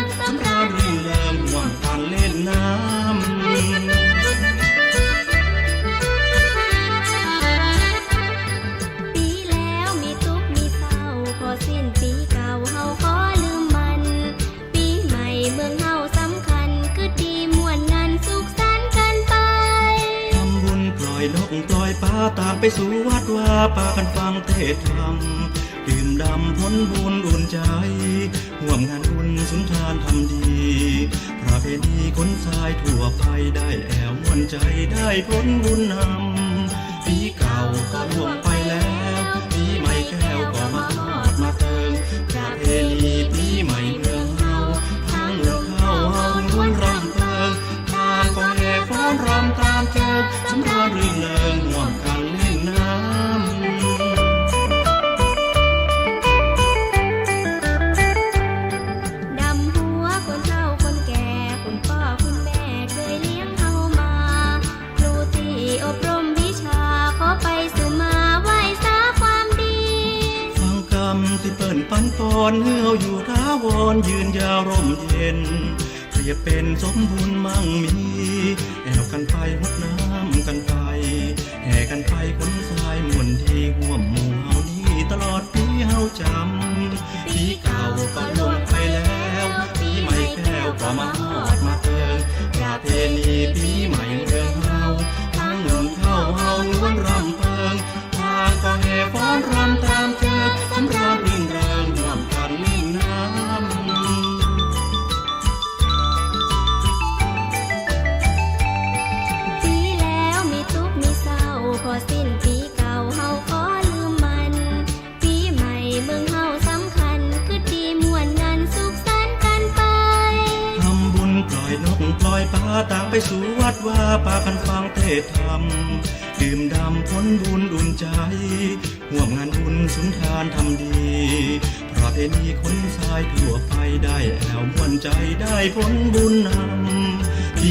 อนรามเชิงสำราญรื่นเริงห่วงกันเล่นน้ำ ปีแล้วมีทุกข์มีเศร้าพอสิ้นปีเก่าเฮาขอลืมมัน ปีใหม่เมืองเฮาสำคัญคือดีมวนงานสุขสันต์กันไป ทำบุญปล่อยนกปล่อยปลาตางไปสู่วัดว่าป่ากันฟังเทศธรรม ดื่มดำพ้นบุญอุ่นใจห่วมงานบุญสุนทานทำดีประเพณีคนทายทั่วไปได้แอวมวนใจได้พ้นบุญนำปีเก่าก็ล่วงไปแล้วปีใหม่แก้วก็มาทอดมาเติงประเพณีปีใหม่เมืองเฮาทั้งเมืองเข้าเฮาล้วนรำเติงทางก็แห่ฟ้อนรำตามเจิงสำราญรื่นเริงห่วมกัน ปันปอนเฮืออยู่ท้าวรยืนยาวร่มเย็นเปรียบเป็นสมบูรณ์มั่งมีแอวกันไปหดน้ำกันไป แห่กันไปคนทรายมวนที่ห่วมหมู่เฮานี้ตลอดปีเฮาจำปีเก่าก็ล่วงไปแล้วปีใหม่แก้วก็มา ต่างไปสู่วัดว่าปากันฟังเทศธรรม ดื่มดำพ้นบุญอุ่นใจห่วมงานบุญสุนทานทำดีประเพณีคนสายทั่วไปได้แอวมวนใจได้พ้นบุญนำปี